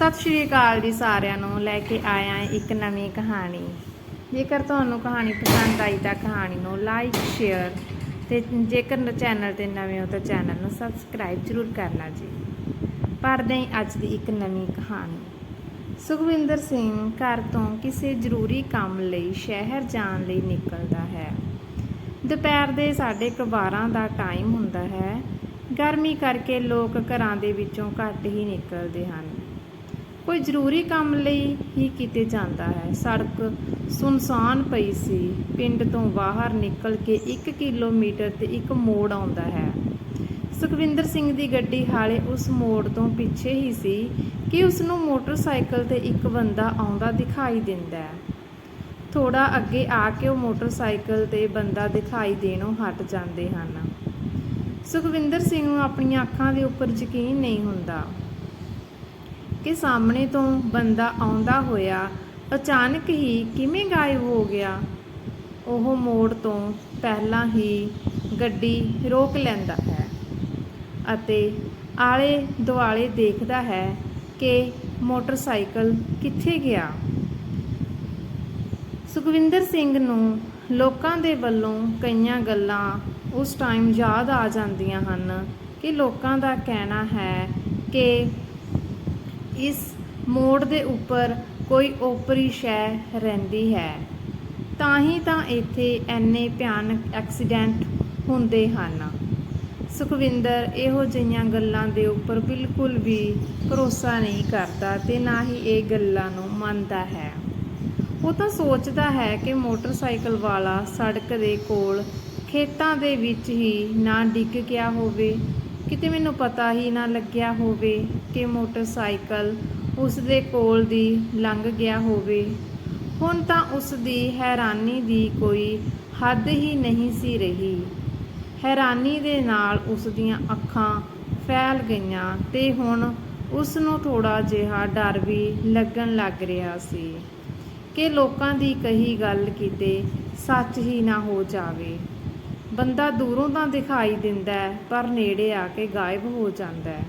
ਸਤਿ ਸ਼੍ਰੀ ਅਕਾਲ ਜੀ ਸਾਰਿਆਂ ਨੂੰ, ਲੈ ਕੇ ਆਇਆ ਇੱਕ ਨਵੀਂ ਕਹਾਣੀ। ਜੇਕਰ ਤੁਹਾਨੂੰ ਕਹਾਣੀ ਪਸੰਦ ਆਈ ਤਾਂ ਕਹਾਣੀ ਨੂੰ ਲਾਈਕ ਸ਼ੇਅਰ ਤੇ ਜੇਕਰ ਚੈਨਲ ਤੇ ਨਵੇਂ ਹੋ ਤਾਂ ਚੈਨਲ ਨੂੰ ਸਬਸਕ੍ਰਾਈਬ ਜ਼ਰੂਰ ਕਰਨਾ ਜੀ। ਪੜ੍ਹਦੇ ਹਾਂ ਅੱਜ ਦੀ ਇੱਕ ਨਵੀਂ ਕਹਾਣੀ। ਸੁਖਵਿੰਦਰ ਸਿੰਘ ਘਰ ਤੋਂ ਕਿਸੇ ਜ਼ਰੂਰੀ ਕੰਮ ਲਈ ਸ਼ਹਿਰ ਜਾਣ ਲਈ ਨਿਕਲਦਾ ਹੈ। ਦੁਪਹਿਰ ਦੇ ਸਾਢੇ ਕੁ ਬਾਰਾਂ ਦਾ ਟਾਈਮ ਹੁੰਦਾ ਹੈ। ਗਰਮੀ ਕਰਕੇ ਲੋਕ ਘਰਾਂ ਦੇ ਵਿੱਚੋਂ ਘੱਟ ਹੀ ਨਿਕਲਦੇ ਹਨ। ਕੋਈ ਜ਼ਰੂਰੀ ਕੰਮ ਲਈ ਹੀ ਕਿਤੇ ਜਾਂਦਾ ਹੈ। ਸੜਕ ਸੁਨਸਾਨ ਪਈ ਸੀ। ਪਿੰਡ ਤੋਂ ਬਾਹਰ ਨਿਕਲ ਕੇ 1 ਕਿਲੋਮੀਟਰ ਤੇ ਇੱਕ ਮੋੜ ਆਉਂਦਾ ਹੈ। ਸੁਖਵਿੰਦਰ ਸਿੰਘ ਦੀ ਗੱਡੀ ਹਾਲੇ ਉਸ ਮੋੜ ਤੋਂ ਪਿੱਛੇ ਹੀ ਸੀ ਕਿ ਉਸ ਨੂੰ ਮੋਟਰਸਾਈਕਲ ਤੇ ਇੱਕ ਬੰਦਾ ਆਉਂਦਾ ਦਿਖਾਈ ਦਿੰਦਾ ਹੈ। ਥੋੜਾ ਅੱਗੇ ਆ ਕੇ ਉਹ ਮੋਟਰਸਾਈਕਲ ਤੇ ਬੰਦਾ ਦਿਖਾਈ ਦੇਣੋਂ ਹਟ ਜਾਂਦੇ ਹਨ। ਸੁਖਵਿੰਦਰ ਸਿੰਘ ਨੂੰ ਆਪਣੀਆਂ ਅੱਖਾਂ ਦੇ ਉੱਪਰ ਯਕੀਨ ਨਹੀਂ ਹੁੰਦਾ। ਕਿ ਸਾਹਮਣੇ ਤੋਂ ਬੰਦਾ ਆਉਂਦਾ ਹੋਇਆ ਅਚਾਨਕ ਹੀ ਕਿਵੇਂ ਗਾਇਬ ਹੋ ਗਿਆ? ਉਹ ਮੋੜ ਤੋਂ ਪਹਿਲਾਂ ਹੀ ਗੱਡੀ ਰੋਕ ਲੈਂਦਾ ਹੈ ਅਤੇ ਆਲੇ ਦੁਆਲੇ ਦੇਖਦਾ ਹੈ ਕਿ ਮੋਟਰਸਾਈਕਲ ਕਿੱਥੇ ਗਿਆ। ਸੁਖਵਿੰਦਰ ਸਿੰਘ ਨੂੰ ਲੋਕਾਂ ਦੇ ਵੱਲੋਂ ਕਈਆਂ ਗੱਲਾਂ ਉਸ ਟਾਈਮ ਯਾਦ ਆ ਜਾਂਦੀਆਂ ਹਨ ਕਿ ਲੋਕਾਂ ਦਾ ਕਹਿਣਾ ਹੈ ਕਿ ਇਸ ਮੋੜ ਦੇ ਉੱਪਰ ਕੋਈ ਓਪਰੀ ਸ਼ੈ ਰਹਿੰਦੀ ਹੈ। ਤਾਂ ਹੀ ਤਾਂ ਇੱਥੇ ਐਨੇ ਭਿਆਨਕ ਐਕਸੀਡੈਂਟ ਹੁੰਦੇ ਹਨ। ਸੁਖਵਿੰਦਰ ਇਹੋ ਜਿਹੀਆਂ ਗੱਲਾਂ ਦੇ ਉੱਪਰ ਬਿਲਕੁਲ ਵੀ ਭਰੋਸਾ ਨਹੀਂ ਕਰਦਾ ਤੇ ਨਾ ਹੀ ਇਹ ਗੱਲਾਂ ਨੂੰ ਮੰਨਦਾ ਹੈ। ਉਹ ਤਾਂ ਸੋਚਦਾ ਹੈ ਕਿ ਮੋਟਰਸਾਈਕਲ ਵਾਲਾ ਸੜਕ ਦੇ ਕੋਲ ਖੇਤਾਂ ਦੇ ਵਿੱਚ ਹੀ ਨਾ ਡਿੱਗ ਗਿਆ ਹੋਵੇ ਕਿਤੇ ਮੈਨੂੰ ਪਤਾ ਹੀ ਨਾ ਲੱਗਿਆ ਹੋਵੇ ਕਿ ਮੋਟਰਸਾਈਕਲ ਉਸ ਦੇ ਕੋਲ ਦੀ ਲੰਘ ਗਿਆ ਹੋਵੇ। ਹੁਣ ਤਾਂ ਉਸ ਦੀ ਹੈਰਾਨੀ ਦੀ ਕੋਈ ਹੱਦ ਹੀ ਨਹੀਂ ਸੀ ਰਹੀ। ਹੈਰਾਨੀ ਦੇ ਨਾਲ ਉਸ ਦੀਆਂ ਅੱਖਾਂ ਫੈਲ ਗਈਆਂ ਤੇ ਹੁਣ ਉਸ ਨੂੰ ਥੋੜਾ ਜਿਹਾ ਡਰ ਵੀ ਲੱਗਣ ਲੱਗ ਰਿਹਾ ਸੀ ਕਿ ਲੋਕਾਂ ਦੀ ਕਹੀ ਗੱਲ ਕਿਤੇ ਸੱਚ ਹੀ ਨਾ ਹੋ ਜਾਵੇ। ਬੰਦਾ ਦੂਰੋਂ ਤਾਂ ਦਿਖਾਈ ਦਿੰਦਾ ਪਰ ਨੇੜੇ ਆ ਕੇ ਗਾਇਬ ਹੋ ਜਾਂਦਾ ਹੈ।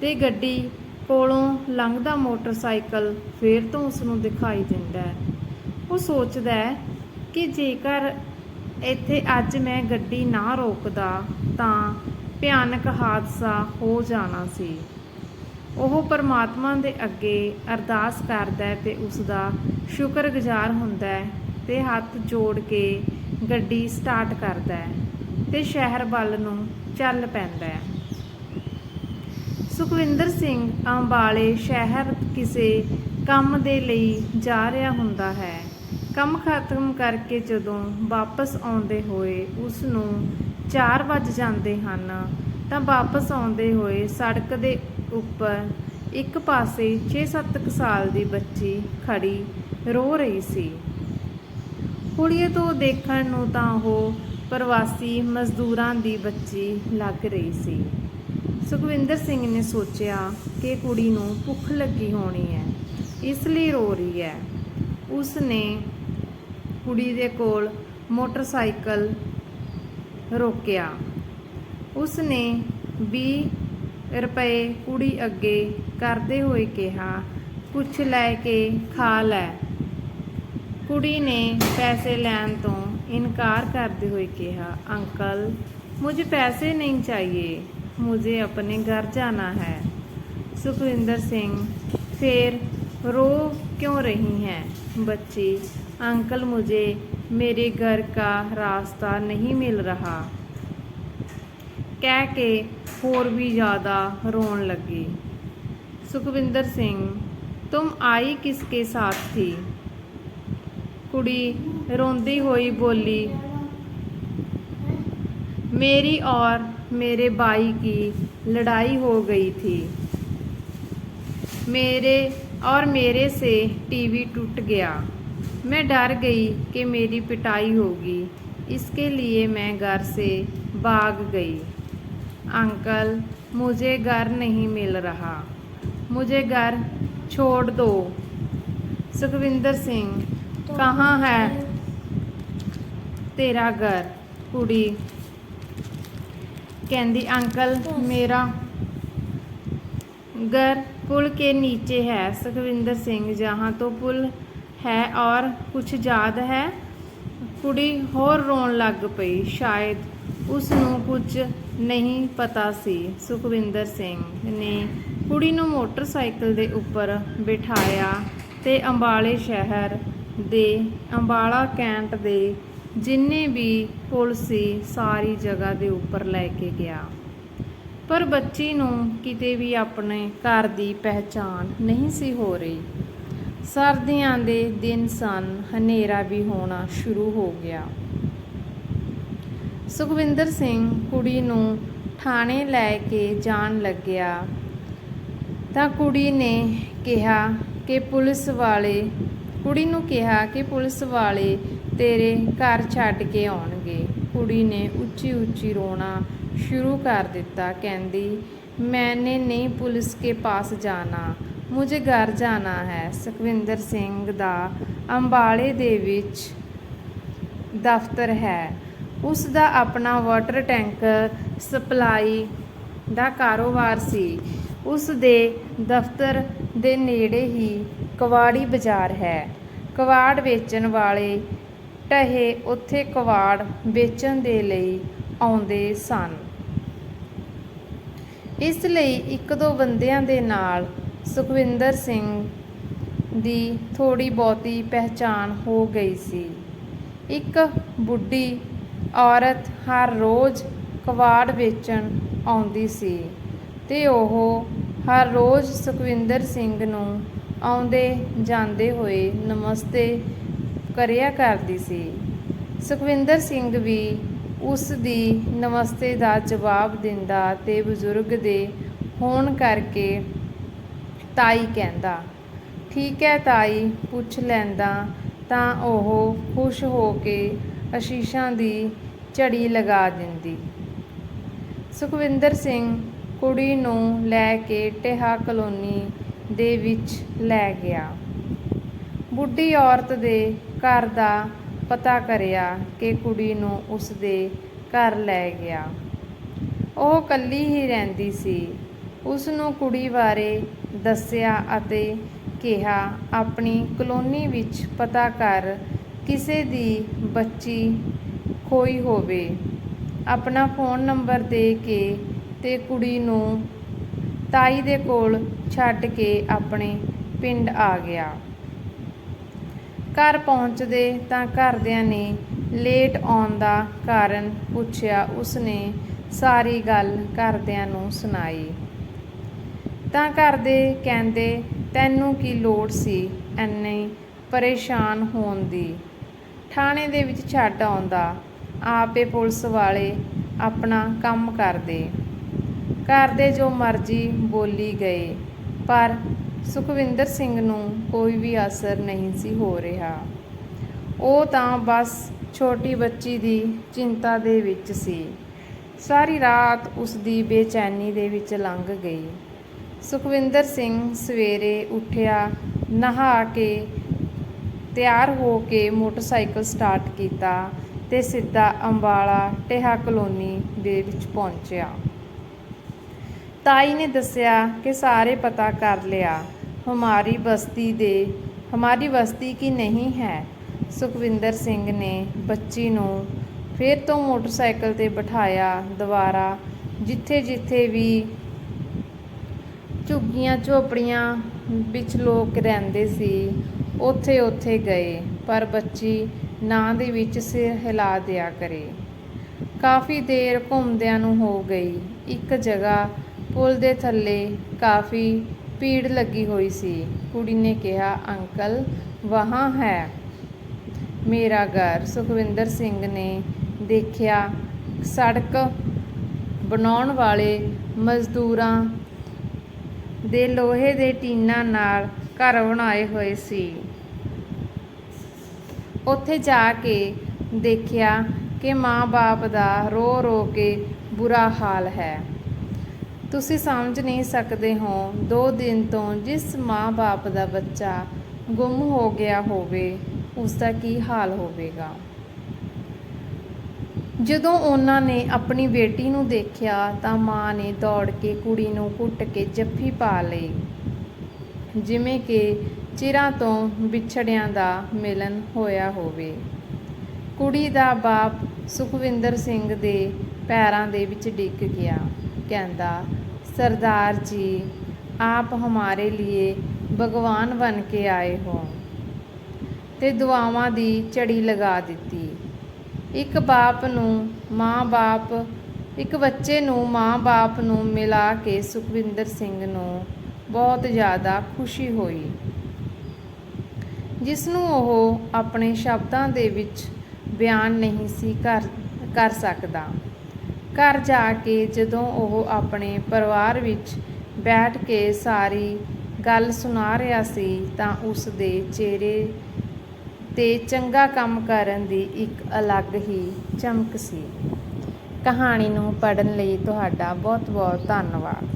ਤੇ ਗੱਡੀ ਕੋਲੋਂ ਲੰਘਦਾ ਮੋਟਰਸਾਈਕਲ ਫੇਰ ਤੋਂ ਉਸ ਨੂੰ ਦਿਖਾਈ ਦਿੰਦਾ ਉਹ ਸੋਚਦਾ ਕਿ ਜੇਕਰ ਇੱਥੇ ਅੱਜ ਮੈਂ ਗੱਡੀ ਨਾ ਰੋਕਦਾ, ਤਾਂ ਭਿਆਨਕ ਹਾਦਸਾ ਹੋ ਜਾਣਾ ਸੀ। ਉਹ ਪਰਮਾਤਮਾ ਦੇ ਅੱਗੇ ਅਰਦਾਸ ਕਰਦਾ ਹੈ ਤੇ ਉਸ ਦਾ ਸ਼ੁਕਰਗੁਜ਼ਾਰ ਹੁੰਦਾ ਹੈ ਤੇ ਹੱਥ ਜੋੜ ਕੇ ਗੱਡੀ ਸਟਾਰਟ ਕਰਦਾ ਹੈ। ਤੇ ਸ਼ਹਿਰ ਵੱਲ ਨੂੰ ਚੱਲ ਪੈਂਦਾ ਹੈ। ਸੁਖਵਿੰਦਰ ਸਿੰਘ ਅੰਬਾਲੇ ਸ਼ਹਿਰ ਕਿਸੇ ਕੰਮ ਦੇ ਲਈ ਜਾ ਰਿਹਾ ਹੁੰਦਾ ਹੈ। ਕੰਮ ਖਤਮ ਕਰਕੇ ਜਦੋਂ ਵਾਪਸ ਆਉਂਦੇ ਹੋਏ ਉਸ ਨੂੰ 4 ਵੱਜ ਜਾਂਦੇ ਹਨ, ਤਾਂ ਵਾਪਸ ਆਉਂਦੇ ਹੋਏ ਸੜਕ ਦੇ ਉੱਪਰ ਇੱਕ ਪਾਸੇ 6-7 ਸਾਲ ਦੀ ਬੱਚੀ ਖੜੀ ਰੋ ਰਹੀ ਸੀ। ਕੁੜੀਏ ਤੋਂ ਦੇਖਣ ਨੂੰ ਤਾਂ ਉਹ ਪ੍ਰਵਾਸੀ ਮਜ਼ਦੂਰਾਂ ਦੀ ਬੱਚੀ ਲੱਗ ਰਹੀ ਸੀ। ਸੁਖਵਿੰਦਰ ਸਿੰਘ ਨੇ ਸੋਚਿਆ ਕਿ ਕੁੜੀ ਨੂੰ ਭੁੱਖ ਲੱਗੀ ਹੋਣੀ ਹੈ, ਇਸ ਲਈ ਰੋ ਰਹੀ ਹੈ। ਉਸ ਨੇ ਕੁੜੀ ਦੇ ਕੋਲ ਮੋਟਰਸਾਈਕਲ ਰੋਕਿਆ। ਉਸ ਨੇ 20 ਰੁਪਏ ਕੁੜੀ ਅੱਗੇ ਕਰਦੇ ਹੋਏ ਕਿਹਾ, ਕੁਛ ਲੈ ਕੇ ਖਾ ਲੈ। ਕੁੜੀ ਨੇ ਪੈਸੇ ਲੈਣ ਤੋਂ इनकार करते हुए कहा, अंकल, मुझे पैसे नहीं चाहिए, मुझे अपने घर जाना है। सुखविंदर सिंह, फिर, रो क्यों रही हैं? बच्ची, अंकल, मुझे मेरे घर का रास्ता नहीं मिल रहा। कह के होर भी ज़्यादा रोन लगी। सुखविंदर सिंह, तुम आई किसके साथ थी? कुड़ी रोंदी हुई बोली मेरी और मेरे भाई की लड़ाई हो गई थी मेरे और मेरे से टीवी टूट गया मैं डर गई कि मेरी पिटाई होगी इसके लिए मैं घर से भाग गई अंकल मुझे घर नहीं मिल रहा मुझे घर छोड़ दो सुखविंदर सिंह कहाँ है तेरा घर कुड़ी ਕਹਿੰਦੀ ਅੰਕਲ ਮੇਰਾ घर पुल के नीचे है सुखविंदर सिंह जहाँ तो पुल है और कुछ याद है ਕੁੜੀ ਹੋਰ ਰੋਣ ਲੱਗ ਪਈ ਸ਼ਾਇਦ ਉਸ ਨੂੰ ਕੁਝ ਨਹੀਂ ਪਤਾ ਸੀ ਸੁਖਵਿੰਦਰ ਸਿੰਘ ਨੇ ਕੁੜੀ ਨੂੰ ਮੋਟਰਸਾਈਕਲ ਦੇ ਉੱਪਰ ਬਿਠਾਇਆ ਤੇ ਅੰਬਾਲੇ ਸ਼ਹਿਰ ਦੇ ਅੰਬਾਲਾ ਕੈਂਟ ਦੇ ਜਿੰਨੇ ਵੀ ਪੁਲ ਸੀ ਸਾਰੀ ਜਗ੍ਹਾ ਦੇ ਉੱਪਰ ਲੈ ਕੇ ਗਿਆ। ਪਰ ਬੱਚੀ ਨੂੰ ਕਿਤੇ ਵੀ ਆਪਣੇ ਘਰ ਦੀ ਪਹਿਚਾਣ ਨਹੀਂ ਸੀ ਹੋ ਰਹੀ। ਸਰਦੀਆਂ ਦੇ ਦਿਨ ਸਨ, ਹਨੇਰਾ ਵੀ ਹੋਣਾ ਸ਼ੁਰੂ ਹੋ ਗਿਆ। ਸੁਖਵਿੰਦਰ ਸਿੰਘ ਕੁੜੀ ਨੂੰ ਥਾਣੇ ਲੈ ਕੇ ਜਾਣ ਲੱਗਿਆ। ਤਾਂ ਕੁੜੀ ਨੇ ਕਿਹਾ ਕਿ ਪੁਲਿਸ ਵਾਲੇ ਕੁੜੀ ਨੂੰ ਕਿਹਾ ਕਿ ਪੁਲਿਸ ਵਾਲੇ ਤੇਰੇ ਘਰ ਛੱਡ ਕੇ ਆਉਣਗੇ। ਕੁੜੀ ਨੇ ਉੱਚੀ ਉੱਚੀ ਰੋਣਾ ਸ਼ੁਰੂ ਕਰ ਦਿੱਤਾ, ਕਹਿੰਦੀ, ਮੈਨੇ ਨਹੀਂ ਪੁਲਿਸ ਕੇ ਪਾਸ ਜਾਣਾ, ਮੁਝੇ ਘਰ ਜਾਣਾ ਹੈ। ਸੁਖਵਿੰਦਰ ਸਿੰਘ ਦਾ ਅੰਬਾਲੇ ਦੇ ਵਿੱਚ ਦਫ਼ਤਰ ਹੈ। ਉਸ ਦਾ ਆਪਣਾ ਵਾਟਰ ਟੈਂਕਰ ਸਪਲਾਈ ਦਾ ਕਾਰੋਬਾਰ ਸੀ। ਉਸ ਦੇ ਦਫ਼ਤਰ ਦੇ ਨੇੜੇ ਹੀ ਕਵਾੜੀ ਬਾਜ਼ਾਰ ਹੈ। ਕਵਾੜ ਵੇਚਣ ਵਾਲੇ ਢਹੇ ਉੱਥੇ ਕਵਾੜ ਵੇਚਣ ਦੇ ਲਈ ਆਉਂਦੇ ਸਨ। ਇਸ ਲਈ ਇੱਕ ਦੋ ਬੰਦਿਆਂ ਦੇ ਨਾਲ ਸੁਖਵਿੰਦਰ ਸਿੰਘ ਦੀ ਥੋੜੀ ਬਹੁਤੀ ਪਹਿਚਾਣ ਹੋ ਗਈ ਸੀ। ਇੱਕ ਬੁੱਢੀ ਔਰਤ ਹਰ ਰੋਜ਼ ਕਵਾੜ ਵੇਚਣ ਆਉਂਦੀ ਸੀ ਤੇ ਉਹ ਹਰ ਰੋਜ਼ ਸੁਖਵਿੰਦਰ ਸਿੰਘ ਨੂੰ ਆਉਂਦੇ ਜਾਂਦੇ ਹੋਏ ਨਮਸਤੇ ਕਰਿਆ ਕਰਦੀ ਸੀ। ਸੁਖਵਿੰਦਰ ਸਿੰਘ ਵੀ ਉਸ ਦੀ ਨਮਸਤੇ ਦਾ ਜਵਾਬ ਦਿੰਦਾ ਤੇ ਬਜ਼ੁਰਗ ਦੇ ਹੋਣ ਕਰਕੇ ਤਾਈ ਕਹਿੰਦਾ, ਠੀਕ ਹੈ ਤਾਈ, ਪੁੱਛ ਲੈਂਦਾ ਤਾਂ ਉਹ ਖੁਸ਼ ਹੋ ਕੇ ਅਸ਼ੀਸ਼ਾਂ ਦੀ ਝੜੀ ਲਗਾ ਦਿੰਦੀ। ਸੁਖਵਿੰਦਰ ਸਿੰਘ ਕੁੜੀ ਨੂੰ ਲੈ ਕੇ ਟਿਹਾ ਕਲੋਨੀ ਦੇ ਵਿੱਚ ਲੈ ਗਿਆ। ਬੁੱਢੀ ਔਰਤ ਦੇ ਘਰ ਦਾ ਪਤਾ ਕਰਿਆ ਕਿ ਕੁੜੀ ਨੂੰ ਉਸ ਦੇ ਘਰ ਲੈ ਗਿਆ। ਉਹ ਇਕੱਲੀ ਹੀ ਰਹਿੰਦੀ ਸੀ। ਉਸ ਨੂੰ ਕੁੜੀ ਬਾਰੇ ਦੱਸਿਆ ਅਤੇ ਕਿਹਾ, ਆਪਣੀ ਕਲੋਨੀ ਵਿੱਚ ਪਤਾ ਕਰ, ਕਿਸੇ ਦੀ ਬੱਚੀ ਖੋਈ ਹੋਵੇ। ਆਪਣਾ ਫੋਨ ਨੰਬਰ ਦੇ ਕੇ ਤੇ ਕੁੜੀ ਨੂੰ ਤਾਈ ਦੇ ਕੋਲ ਛੱਡ ਕੇ ਆਪਣੇ ਪਿੰਡ ਆ ਗਿਆ। ਘਰ ਪਹੁੰਚਦੇ ਤਾਂ ਘਰਦਿਆਂ ਨੇ ਲੇਟ ਆਉਣ ਦਾ ਕਾਰਨ ਪੁੱਛਿਆ, ਉਸਨੇ ਸਾਰੀ ਗੱਲ ਘਰਦਿਆਂ ਨੂੰ ਸੁਣਾਈ। ਤਾਂ ਘਰਦੇ ਕਹਿੰਦੇ, ਤੈਨੂੰ ਕੀ ਲੋੜ ਸੀ ਐਨੇ ਪਰੇਸ਼ਾਨ ਹੋਣ ਦੀ? ਥਾਣੇ ਦੇ ਵਿੱਚ ਛੱਡ ਆਉਂਦਾ। ਆਪੇ ਪੁਲਿਸ ਵਾਲੇ ਆਪਣਾ ਕੰਮ ਕਰਦੇ। ਘਰ ਦੇ ਜੋ ਮਰਜ਼ੀ ਬੋਲੀ ਗਏ। ਪਰ ਸੁਖਵਿੰਦਰ ਸਿੰਘ ਨੂੰ ਕੋਈ ਵੀ ਅਸਰ ਨਹੀਂ ਸੀ ਹੋ ਰਿਹਾ। ਉਹ ਤਾਂ ਬਸ ਛੋਟੀ ਬੱਚੀ ਦੀ ਚਿੰਤਾ ਦੇ ਵਿੱਚ ਸੀ। ਸਾਰੀ ਰਾਤ ਉਸ ਦੀ ਬੇਚੈਨੀ ਦੇ ਵਿੱਚ ਲੰਘ ਗਈ। ਸੁਖਵਿੰਦਰ ਸਿੰਘ ਸਵੇਰੇ ਉੱਠਿਆ, ਨਹਾ ਕੇ ਤਿਆਰ ਹੋ ਕੇ ਮੋਟਰਸਾਈਕਲ ਸਟਾਰਟ ਕੀਤਾ ਤੇ ਸਿੱਧਾ ਅੰਬਾਲਾ ਟੇਹਾ ਕਲੋਨੀ ਦੇ ਵਿੱਚ ਪਹੁੰਚਿਆ। ਤਾਈ ਨੇ ਦੱਸਿਆ ਕਿ ਸਾਰੇ ਪਤਾ ਕਰ ਲਿਆ, ਹਮਾਰੀ ਬਸਤੀ ਦੇ, ਹਮਾਰੀ ਬਸਤੀ ਕੀ ਨਹੀਂ ਹੈ? ਸੁਖਵਿੰਦਰ ਸਿੰਘ ਨੇ ਬੱਚੀ ਨੂੰ ਫਿਰ ਤੋਂ ਮੋਟਰਸਾਈਕਲ ਤੇ ਬਿਠਾਇਆ ਦੁਬਾਰਾ, ਜਿੱਥੇ ਜਿੱਥੇ ਵੀ ਝੁੱਗੀਆਂ ਝੋਪੜੀਆਂ ਵਿੱਚ ਲੋਕ ਰਹਿੰਦੇ ਸੀ, ਉੱਥੇ ਉੱਥੇ ਗਏ, ਪਰ ਬੱਚੀ ਨਾਂ ਦੇ ਵਿੱਚ ਸਿਰ ਹਿਲਾ ਦਿਆ ਕਰੇ। ਕਾਫੀ ਦੇਰ ਘੁੰਮਦਿਆਂ ਨੂੰ ਹੋ ਗਈ, ਇੱਕ ਜਗ੍ਹਾ ਪੁਲ ਦੇ ਥੱਲੇ ਕਾਫੀ ਭੀੜ ਲੱਗੀ ਹੋਈ ਸੀ। ਕੁੜੀ ਨੇ ਕਿਹਾ, ਅੰਕਲ, ਵਹਾਂ ਹੈ। ਮੇਰਾ ਘਰ, ਸੁਖਵਿੰਦਰ ਸਿੰਘ ਨੇ ਦੇਖਿਆ, ਸੜਕ ਬਣਾਉਣ ਵਾਲੇ ਮਜ਼ਦੂਰਾਂ ਦੇ ਲੋਹੇ ਦੇ ਟੀਨਾਂ ਨਾਲ ਘਰ ਬਣਾਏ ਹੋਏ ਸੀ। ਉੱਥੇ ਜਾ ਕੇ ਦੇਖਿਆ ਕਿ ਮਾਂ-ਬਾਪ ਦਾ ਰੋ ਰੋ ਕੇ ਬੁਰਾ ਹਾਲ ਹੈ। ਤੁਸੀਂ ਸਮਝ ਨਹੀਂ ਸਕਦੇ ਹੋ, ਦੋ ਦਿਨ ਤੋਂ ਜਿਸ ਮਾਂ-ਬਾਪ ਦਾ ਬੱਚਾ ਗੁੰਮ ਹੋ ਗਿਆ ਹੋਵੇ ਉਸ ਦਾ ਕੀ ਹਾਲ ਹੋਵੇਗਾ? ਜਦੋਂ ਉਹਨਾਂ ਨੇ ਆਪਣੀ ਬੇਟੀ ਨੂੰ ਦੇਖਿਆ ਤਾਂ ਮਾਂ ਨੇ ਦੌੜ ਕੇ ਕੁੜੀ ਨੂੰ ਕੁੱਟ ਕੇ ਜੱਫੀ ਪਾ ਲਈ, ਜਿਵੇਂ ਕਿ ਚਿਰਾਂ ਤੋਂ ਵਿਛੜਿਆਂ ਦਾ ਮਿਲਨ ਹੋਇਆ ਹੋਵੇ। ਕੁੜੀ ਦਾ ਬਾਪ ਸੁਖਵਿੰਦਰ ਸਿੰਘ ਦੇ ਪੈਰਾਂ ਦੇ ਵਿੱਚ ਡਿੱਗ ਗਿਆ, ਕਹਿੰਦਾ ਸਰਦਾਰ ਜੀ ਆਪ ਹਮਾਰੇ लिए ਭਗਵਾਨ ਬਣ ਕੇ ਆਏ ਹੋ ਤੇ ਦੁਆਵਾਂ ਦੀ ਝੜੀ ਲਗਾ ਦਿੱਤੀ ਇੱਕ ਬਾਪ ਨੂੰ ਮਾਂ-ਬਾਪ ਇੱਕ ਬੱਚੇ ਨੂੰ ਮਾਂ-ਬਾਪ ਨੂੰ ਮਿਲਾ ਕੇ ਸੁਖਵਿੰਦਰ ਸਿੰਘ ਨੂੰ ਬਹੁਤ ਜ਼ਿਆਦਾ ਖੁਸ਼ੀ ਹੋਈ ਜਿਸ ਨੂੰ ਉਹ ਆਪਣੇ ਸ਼ਬਦਾਂ ਦੇ ਵਿੱਚ ਬਿਆਨ ਨਹੀਂ ਸੀ ਕਰ ਕਰ ਸਕਦਾ ਘਰ ਜਾ ਕੇ ਜਦੋਂ ਉਹ ਆਪਣੇ ਪਰਿਵਾਰ ਵਿੱਚ ਬੈਠ ਕੇ ਸਾਰੀ ਗੱਲ ਸੁਣਾ ਰਿਹਾ ਸੀ ਤਾਂ ਉਸ ਦੇ ਚਿਹਰੇ ਤੇ ਚੰਗਾ ਕੰਮ ਕਰਨ ਦੀ ਇੱਕ ਅਲੱਗ ਹੀ ਚਮਕ ਸੀ। ਕਹਾਣੀ ਨੂੰ ਪੜ੍ਹਨ ਲਈ ਤੁਹਾਡਾ ਬਹੁਤ ਬਹੁਤ ਧੰਨਵਾਦ।